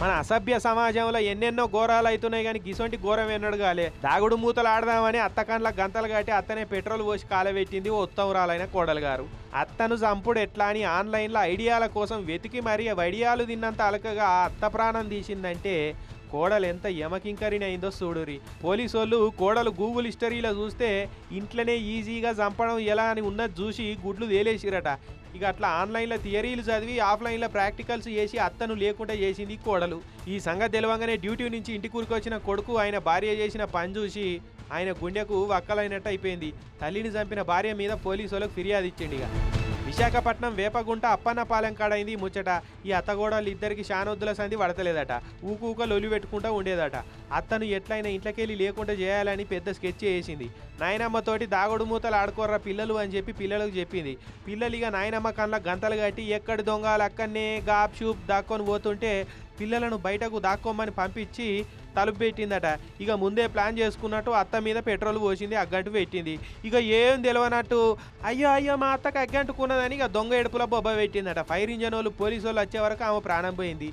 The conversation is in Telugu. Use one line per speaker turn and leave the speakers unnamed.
మన అసభ్య సమాజంలో ఎన్నెన్నో ఘోరాలు అవుతున్నాయి కానీ గిసొంటి ఘోరం ఎన్నడు కాలే. దాగుడు మూతలు ఆడదామని అత్త కండ్ల గంతలు కట్టి అత్తనే పెట్రోల్ పోసి కాలబెట్టింది ఓ ఉత్తమరాలైన కోడలు గారు. అత్తను చంపుడు ఎట్లా అని ఆన్లైన్లో ఐడియాల కోసం వెతికి మరీ వడియాలు తిన్నంత అలకగా ఆ అత్త ప్రాణం తీసిందంటే కోడలు ఎంత యమకింకరినైందో చూడురి పోలీసు వాళ్ళు కోడలు గూగుల్ హిస్టరీలో చూస్తే ఇంట్లోనే ఈజీగా చంపడం ఎలా అని ఉన్నది చూసి గుడ్లు తేలేసిరట. ఇక అట్లా ఆన్లైన్లో థియరీలు చదివి ఆఫ్లైన్లో ప్రాక్టికల్స్ చేసి అత్తను లేకుండా చేసింది కోడలు. ఈ సంగతి తెలవంగానే డ్యూటీ నుంచి ఇంటికి వచ్చిన కొడుకు ఆయన భార్య చేసిన పని చూసి ఆయన గుండెకు వక్కలైనట్టు అయిపోయింది. తల్లిని చంపిన భార్య మీద పోలీసులకు ఫిర్యాదు ఇచ్చిండు ఇక. విశాఖపట్నం వేపగుంట అప్పన్నపాలెం కాడైంది ముచ్చట. ఈ అత్తగోడలు ఇద్దరికి శానొద్దుల సంధి పడతలేదట. ఊకు ఊక ఒలి పెట్టుకుంటూ ఉండేదట. అత్తను ఎట్లయినా ఇంట్లోకెళ్ళి లేకుండా చేయాలని పెద్ద స్కెచ్ వేసింది నాయనమ్మతోటి దాగుడు మూతలు ఆడుకోర్రా పిల్లలు అని చెప్పి పిల్లలకు చెప్పింది. పిల్లలు ఇక నాయనమ్మ కళ్ళ గంతలు కట్టి ఎక్కడి దొంగలు అక్కడనే గాప్ షూప్ దాక్కొని పోతుంటే పిల్లలను బయటకు దాక్కోమని పంపించి తలుపు పెట్టిందట. ఇక ముందే ప్లాన్ చేసుకున్నట్టు అత్త మీద పెట్రోల్ పోసింది అగ్గంటు పెట్టింది. ఇక ఏం తెలియనట్టు అయ్యో అయ్యో మా అత్తకు అగ్గంటుకున్నదని ఇక దొంగ ఎడుపుల బొబ్బ పెట్టిందట. ఫైర్ ఇంజన్ వాళ్ళు పోలీసు వాళ్ళు వచ్చే వరకు ఆమె ప్రాణం పోయింది.